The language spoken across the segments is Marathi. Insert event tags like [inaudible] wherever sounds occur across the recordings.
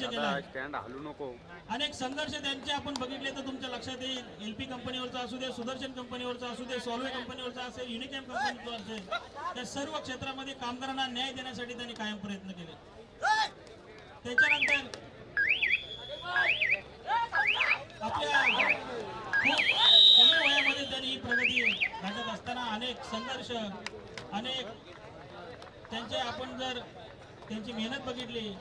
संघर्ष केला स्टँड हलू नको. अनेक संघर्ष त्यांचे आपण बघितले तर तुमच्या लक्षात येईल. एलपी कंपनीवरचा असू दे सुदर्शन कंपनीवरचा असू दे सॉल्वे कंपनीवरचा असेल युनिकॅम कंपनीचा असेल त्या सर्व क्षेत्रामध्ये कामगारांना न्याय देण्यासाठी त्यांनी कायम प्रयत्न केले. त्याच्यानंतर आपल्या खूप कमी वयामध्ये त्यांनी ही प्रगती गाठत असताना अनेक संघर्ष अनेक त्यांचे आपण जर त्यांची मेहनत बघितली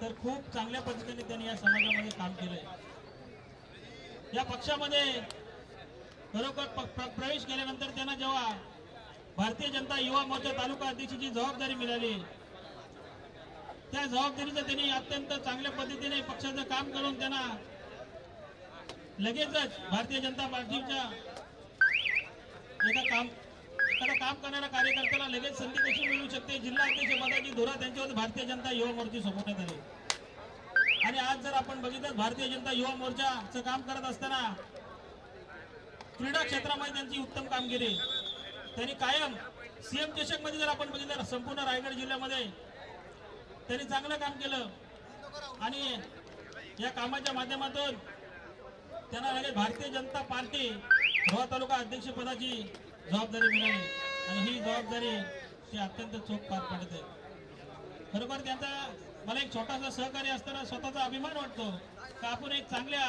तर खूप चांगल्या पद्धतीने त्यांनी या समाजामध्ये काम केलंय. या पक्षामध्ये खरोखर प्रवेश केल्यानंतर त्यांना जेव्हा भारतीय जनता युवा मोर्चा तालुका अध्यक्षाची जबाबदारी मिळाली त्या जबाबदारीचं त्यांनी अत्यंत चांगल्या पद्धतीने पक्षाचं काम करून त्यांना लगेचच भारतीय जनता पार्टीच्या एका काम एखादा काम करणाऱ्या कार्यकर्त्याला लगेच संधी कशी मिळू शकते? जिल्हा अध्यक्ष पदाची धुरा त्यांच्यावर भारतीय जनता युवा मोर्चा सोपवण्यात आली आणि आज जर आपण बघितलं भारतीय जनता युवा मोर्चाचं काम करत असताना क्रीडा क्षेत्रामध्ये त्यांची उत्तम कामगिरी. त्यांनी कायम सीएम चषकमध्ये जर आपण बघितलं संपूर्ण रायगड जिल्ह्यामध्ये त्यांनी चांगलं काम केलं. आणि या कामाच्या माध्यमातून त्यांना लगेच भारतीय जनता पार्टी रोहा तालुका अध्यक्षपदाची जबाबदारी मिळाली. आणि ही जबाबदारी ती अत्यंत चोख पार पडत. आहे खरोखर त्यांचा मला एक छोटासा सहकार्य असताना स्वतःचा अभिमान वाटतो का आपण एक चांगल्या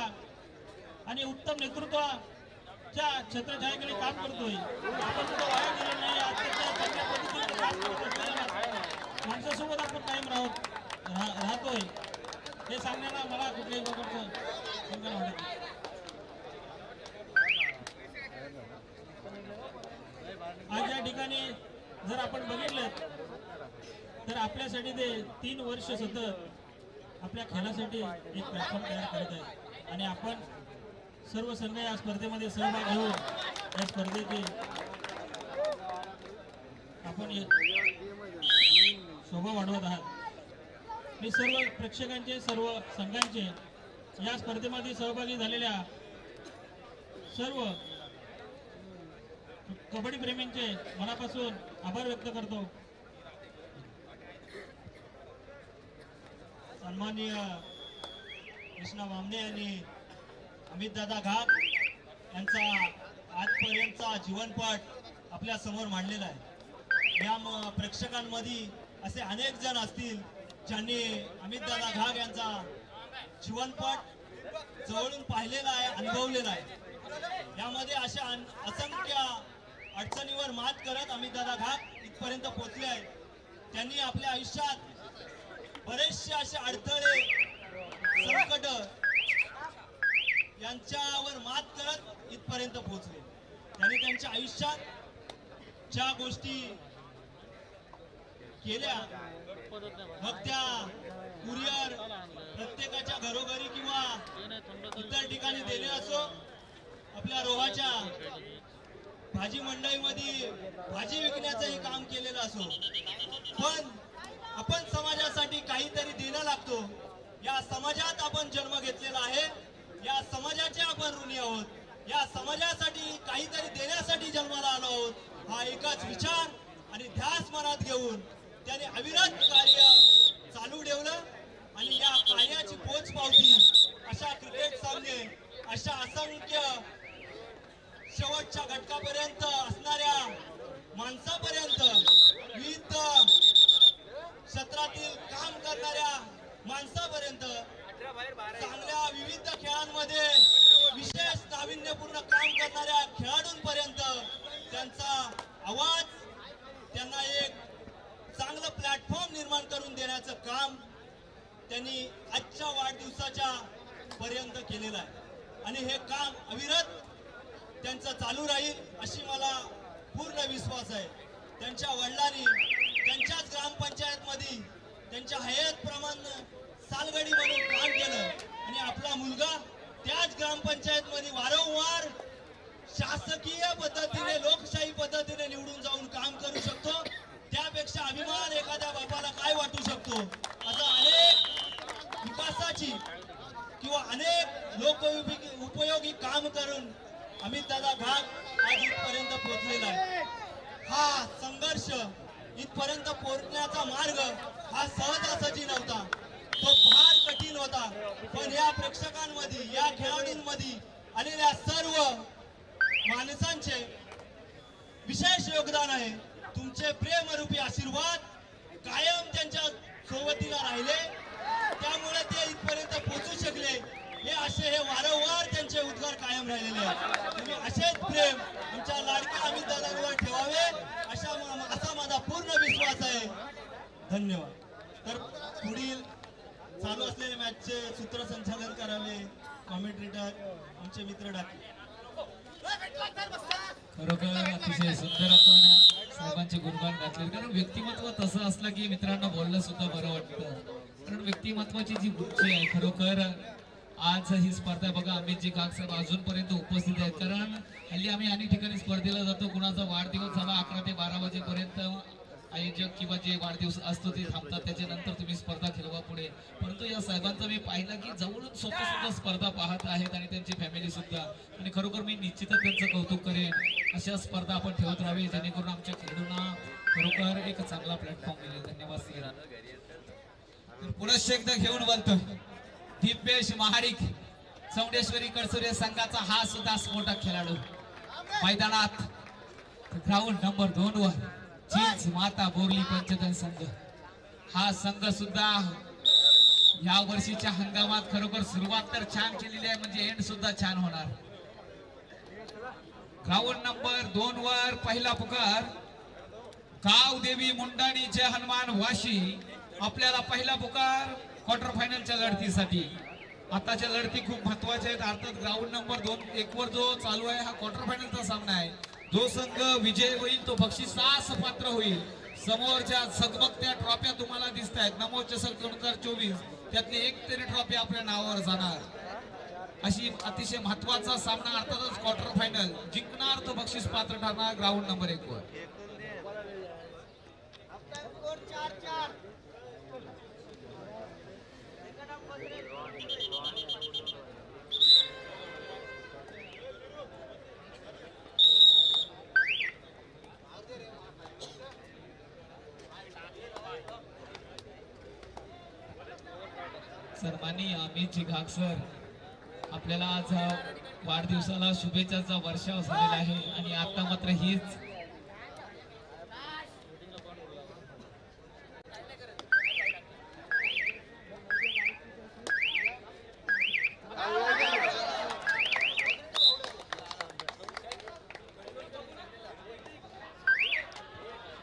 आणि उत्तम नेतृत्वाच्या छत्रछायेकडे काम करतोय. आपण कुठं वाया गेलो नाही. चांगल्या पद्धतीने काम माणसासोबत आपण कायम राहत राहतोय. हे सांगण्याला मला कुठल्याही प्रकारचं बंधन वाटत आज या ठिकाणी जर आपण बघितलं तर आपल्यासाठी ते तीन वर्ष सतत आपल्या खेळासाठी एक प्लॅटफॉर्म तयार करत आहे. आणि आपण सर्व संघ या स्पर्धेमध्ये सहभाग घेऊन या स्पर्धेचे आपण शोभा वाढवत आहात. मी सर्व प्रेक्षकांचे सर्व संघांचे या स्पर्धेमध्ये सहभागी झालेल्या सर्व कबड्डी प्रेमींचे मनापासून आभार व्यक्त करतो. सन्माननीय कृष्णा वामने यांनी अमित दादा घाट यांचा आजपर्यंतचा जीवनपट आपल्यासमोर मांडलेला आहे. या प्रेक्षकांमध्ये असे अनेक जण असतील ज्यांनी अमित दादा घाग यांचा जीवनपट जवळून पाहिलेला आहे अनुभवलेला आहे. यामध्ये अशा असंख्य अडचणीवर मात करत अमित दादा घाट इथपर्यंत पोहोचले आहेत त्यांनी आपल्या आयुष्यात बरेचसे असे अडथळे संकट यांच्यावर मात करत इथपर्यंत पोहोचले. त्यांनी त्यांच्या आयुष्यात ज्या गोष्टी केल्या मग त्या कुरिअर प्रत्येकाच्या घरोघरी किंवा इतर ठिकाणी देणे असो आपल्या रोहाच्या भाजी मंडईमध्ये भाजी विकण्याचंही काम केलेलं असो. पण आपण समाजासाठी काहीतरी देणं लागतो. या समाजात आपण जन्म घेतलेला आहे. या समाजाचे आपण ऋणी आहोत. या समाजासाठी काहीतरी देण्यासाठी जन्माला आलो आहोत. हा एकच विचार आणि ध्यास मनात घेऊन त्याने अविरत कार्य चालू ठेवलं आणि या कार्याची पोच पावती अशा क्रिकेट सामने अशा असंख्य शेवटच्या घटकापर्यंत असणाऱ्या माणसापर्यंत विविध क्षेत्रातील काम करणाऱ्या माणसापर्यंत चांगल्या विविध खेळांमध्ये विशेष नाविन्यपूर्ण काम करणाऱ्या खेळाडूंपर्यंत त्यांचा आवाज त्यांना एक चांगलं प्लॅटफॉर्म निर्माण करून देण्याचं काम त्यांनी आजच्या वाढदिवसाच्या पर्यंत केलेलं आहे. आणि हे काम अविरत त्यांचं चालू राहील अशी मला पूर्ण विश्वास आहे. त्यांच्या वडिलांनी त्यांच्याच ग्रामपंचायतमध्ये त्यांच्या हयात प्रमाण सालगडी म्हणून काम केलं. आणि आपला मुलगा त्याच ग्रामपंचायतमध्ये वारंवार शासकीय पद्धतीने लोकशाही पद्धतीने निवडून जाऊन काम करू शकतो. त्यापेक्षा अभिमान एखाद्या बापाला काय वाटू शकतो? असं अनेक विकासाची किंवा अनेक लोक उपयोगी काम करून अमित दादा घाट आज इथपर्यंत पोहोचलेला आहे. हा संघर्ष इथपर्यंत पोहोचण्याचा मार्ग हा सहजासहजी नव्हता. तो फार कठीण होता. पण या प्रेक्षकांमध्ये या खेळाडूंमध्ये आलेल्या सर्व माणसांचे विशेष योगदान आहे. तुमचे प्रेमरूपी आशीर्वाद कायम त्यांच्या सोबतीला राहिले. त्यामुळे ते इथपर्यंत पोहोचू शकले. हे असे हे वारंवार त्यांचे उद्गार कायम राहिलेले आहेत. तुम्ही असेच प्रेम आमच्या लाडक्या अमित दादांवर ठेवावे अशा असा माझा पूर्ण विश्वास आहे. धन्यवाद. तर पुढील चालू असलेल्या मॅचचे सूत्रसंचालन करावे कॉमेंट्रेटर आमचे मित्र डाके. खरोखर अतिशय सुंदर आपण साहेबांचे गुणगान घातले कारण व्यक्तिमत्व तसं असलं की मित्रांना बोलणं सुद्धा बरं वाटतं. कारण व्यक्तिमत्वाची जी उंची आहे खरोखर आज ही स्पर्धा बघा अमितजी काक साहेब अजूनपर्यंत उपस्थित आहेत. कारण हल्ली आम्ही अनेक ठिकाणी स्पर्धेला जातो. कुणाचा वाढदिवस झाला अकरा ते बारा वाजेपर्यंत आयोजक किंवा जे वाढदिवस असतो ते थांबतात. त्याच्यानंतर तुम्ही स्पर्धा खेळवा पुढे. परंतु या साहेबांचं मी पाहिलं की जवळून स्वतः सुद्धा स्पर्धा पाहत आहेत आणि त्यांची फॅमिली सुद्धा. आणि खरोखर मी निश्चितच त्यांचं कौतुक करेन. अशा स्पर्धा आपण ठेवत राहावी. जेणेकरून आमच्या खेळाडूंना खरोखर एक चांगला प्लॅटफॉर्म मिळेल. धन्यवाद श्रीराम पुनश्च एकदा घेऊन बोलतो दिपेश महाडिक चौंडेश्वरी कडसुरे संघाचा हा सुद्धा स्फोटक खेळाडू. मैदानात ग्राउंड नंबर दोन वर चीज माता बोरली पंचदन संघ. हा संघ सुद्धा या वर्षीच्या हंगामात खरोखर सुरुवात तर छान केलेली आहे म्हणजे एंड सुद्धा छान होणार. ग्राउंड नंबर दोन वर पहिला पुकार. गाव देवी मुंडाणीचे हनुमान वाशी. आपल्याला पहिला पुकार. क्वार्टर फायनलच्या लढतीसाठी. आताच्या लढती खूप महत्त्वाच्या आहेत. अर्थात ग्राउंड नंबर दोन एक वर जो चालू आहे हा क्वार्टर फायनलचा सामना आहे. जो संघ विजय होईल तो बक्षिसास पात्र होईल. समोरच्या सगमगत्या ट्रॉफ्या तुम्हाला दिसत आहेत नमो चषक दोन हजार चोवीस. त्यातली एक तरी ट्रॉफी आपल्या नावावर जाणार. अशी अतिशय महत्त्वाचा सामना अर्थातच क्वार्टर फायनल जिंकणार तो बक्षीस पात्र ठरणार ग्राउंड नंबर एक वर सन्माननीय अमित घाग सर आपल्याला आज वाढदिवसाला शुभेच्छाचा वर्षाव झालेला आहे आणि आता मात्र हीच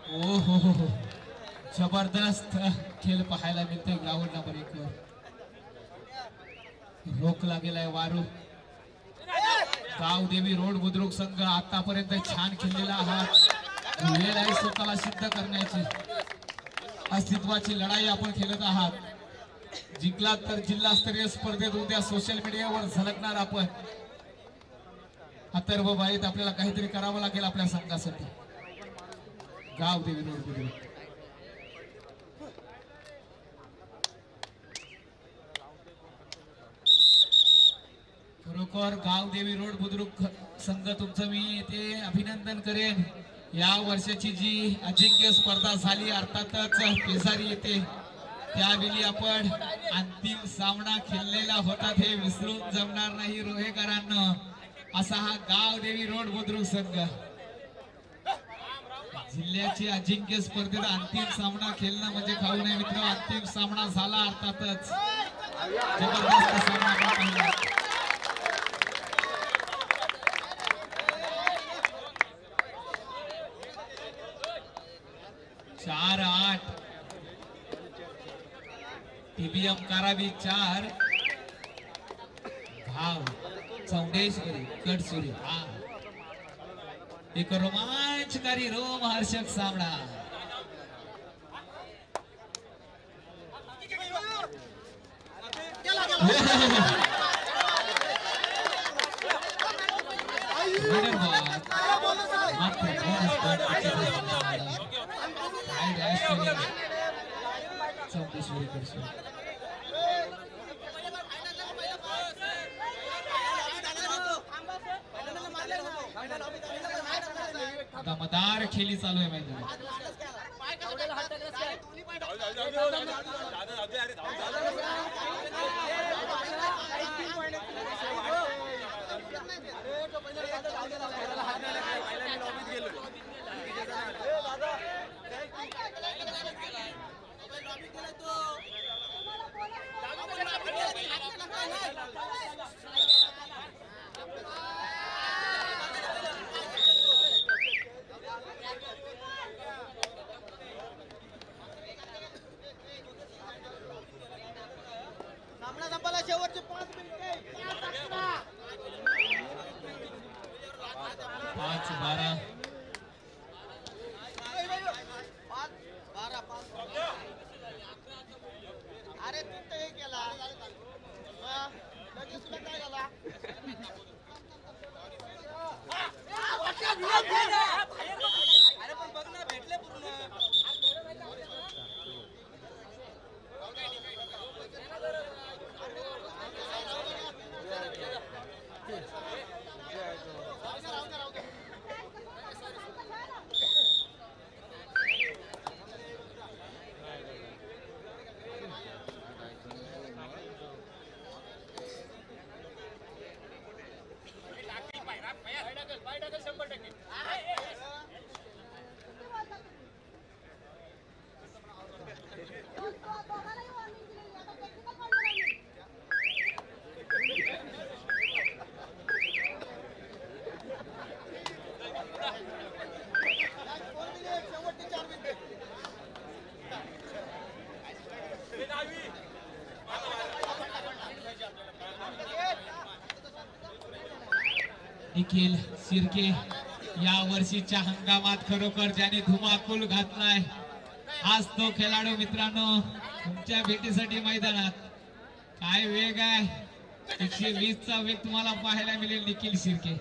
ओ हो हो हो जबरदस्त खेळ पाहायला मिळतोय ग्राउंड नंबर एक वर. रोखला गेलाय वारू. गावदेवी रोड बुद्रुक संघ आतापर्यंत छान खेळलेला आहात वेळ आहे स्वतःला सिद्ध करण्याची अस्तित्वाची लढाई आपण खेळत आहात. जिंकलात तर जिल्हास्तरीय स्पर्धेत उद्या सोशल मीडियावर झलकणार आपण. अथर्व बाईत आपल्याला काहीतरी करावं लागेल आपल्या संघासाठी. गावदेवी रोड बुद्रुक. गावकर गावदेवी रोड बुद्रुक संघ तुमचं मी येथे अभिनंदन करेन. या वर्षाची जी अजिंक्य स्पर्धा झाली अर्थातच पेसारी येते. त्यावेळी आपण अंतिम सामना खेळलेला होता हे विसरून जमणार नाही रोहेकरांना. असा हा गावदेवी रोड बुद्रुक संघ. जिल्ह्याची अजिंक्य स्पर्धेत अंतिम सामना खेळणं म्हणजे खाऊ नये मित्र. अंतिम सामना झाला अर्थातच. जबरदस्त सामना चार आठ. टीबीएम करावी चार. घाव चौंडेश्वरी कडसुरी हा. एक रोमांचकारी रोमहर्षक सामना. Winner [laughs] was मात्र bonus point विजेता झाला. काय dash केले. चौंडेश्वरी कडसुरी दमदार खेळी चालू आहे मैदानात. निखिल शिर्के या वर्षीच्या हंगामात खरोखर ज्याने धुमाकूल घातलाय. आज तो खेळाडू मित्रांनो तुमच्या भेटीसाठी मैदानात. काय वेग आहे. एकशे वीस चा वेग तुम्हाला पाहायला मिळेल निखिल शिर्के.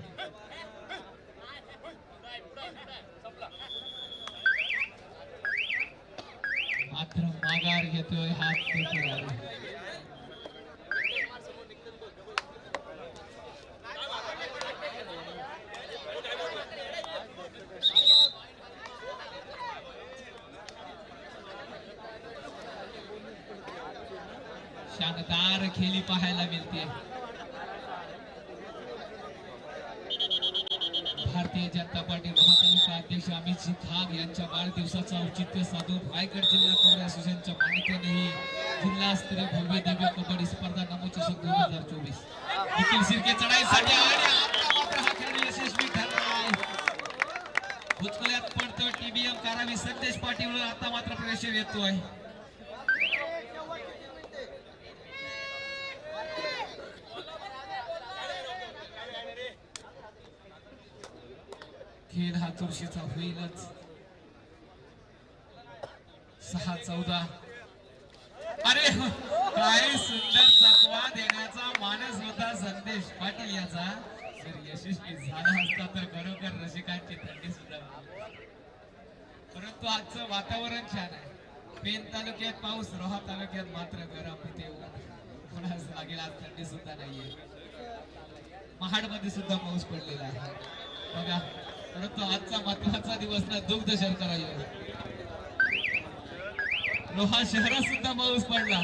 मात्र माघार घेतोय हात खेळाडू शानदार खेळी पाहायला मिळते. भारतीय जनता पार्टी लोहा तालुका अध्यक्ष अमित सिंग खाग यांच्या वाढदिवसाचं औचित्य साधून रायगड जिल्हा कबड्डी असोसिएशनच्या मान्यतेनेही जिल्हास्तरीय भव्य दिव्य कबड्डी स्पर्धा नमो चषक दोन हजार चोवीस. निखिल शिर्के चढाईसाठी आणि आता मात्र हा खेळ यशस्वी ठरलाय. भुतकल्यात पडतोय टीबीएम कारावी संदेश पाटील आता मात्र प्रेशर येतोय. खेळ हा चुरशीचा होईलच सहा चौदा अरे काय सुंदर चकवा देण्याचा मानस होता संदेश पाटील याचा जर यशस्वी झाला असता तर खरोखर रसिकांची थंडी सुद्धा परंतु आजचं वातावरण छान आहे पेन तालुक्यात पाऊस रोहा तालुक्यात मात्र गरम इथे ऊन. कोणास लागेल आज थंडी सुद्धा नाहीये महाडमध्ये सुद्धा पाऊस पडलेला आहे बघा परंतु आजचा महत्त्वाचा दिवस ना दुग्ध शर्करा लोहा शहरात सुद्धा पाऊस पडला.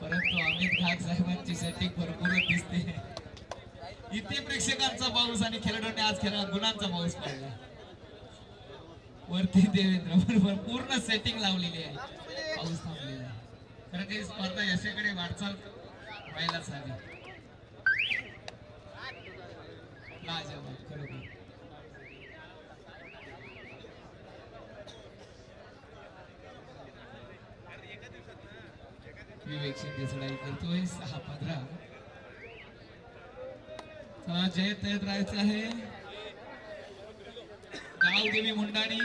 परंतु अमित घाट साहेबांची सेटिंग भरपूरच दिसते. इथे प्रेक्षकांचा पाऊस आणि खेळाडूंनी आज खेळा गुणांचा पाऊस पडला. वरती देवेंद्र बरोबर पूर्ण सेटिंग लावलेली आहे. पाऊस थांबलेला आहे. खरं ते स्पर्धा यशाकडे वाटचाल व्हायलाच हवी. लाजवाब खरोखर. विवेक शिंदे चढाई करतोय सहा पंधरा. जय तयत राहायचं आहे. गावदेवी मुंडाणी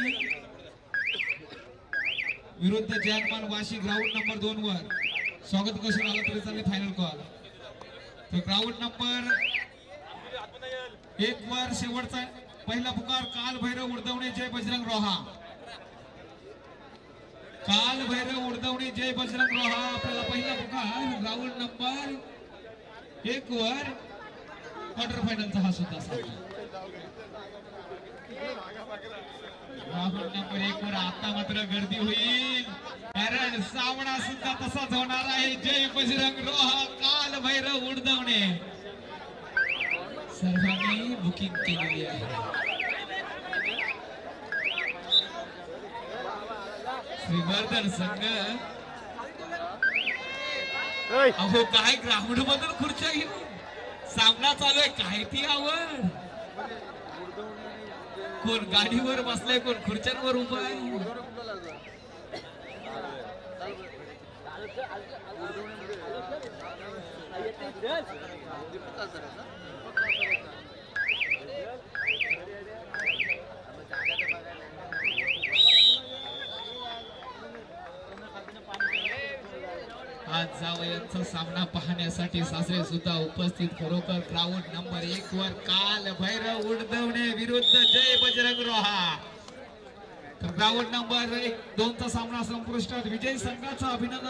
विरुद्ध जॅकमान वाशी ग्राउंड नंबर दोन वर. स्वागत कसून आलं तरी चालेल फायनल कॉल तर ग्राउंड नंबर एक वर शेवटचा पहिला पुकार काल भैरव उडदवणे जय बजरंग रोहा. काल भैरव उडदवणे जय बजरंग रोहा आपल्याला पहिला पुकार राऊंड नंबर एक वर क्वार्टर फायनलचा हा सुद्धा सामना. राहुल नंबर एक वर आता मात्र गर्दी होईल. कारण सामना सुद्धा तसाच होणार आहे. जय बजरंग रोहा काल भैरव उडदवणे. सर्वांनी बुकिंग केलेली आहे. श्रीवर्धन संघ. अहो काय ग्राउंड मधून खुर्च्या घेऊन? सामना चालू आहे. काय ती आवड कोण गाडीवर बसलाय कोण खुर्च्यांवर उभं आहे? आज सामना पाहण्यासाठी सासरे सुद्धा उपस्थित. खरोखर क्राऊड नंबर एक वर काल भैरव उडदवणे विरुद्ध जय बजरंग रोहा तर क्राऊड नंबर एक दोनचा सामना संपुष्टात. विजय संघाचं अभिनंदन.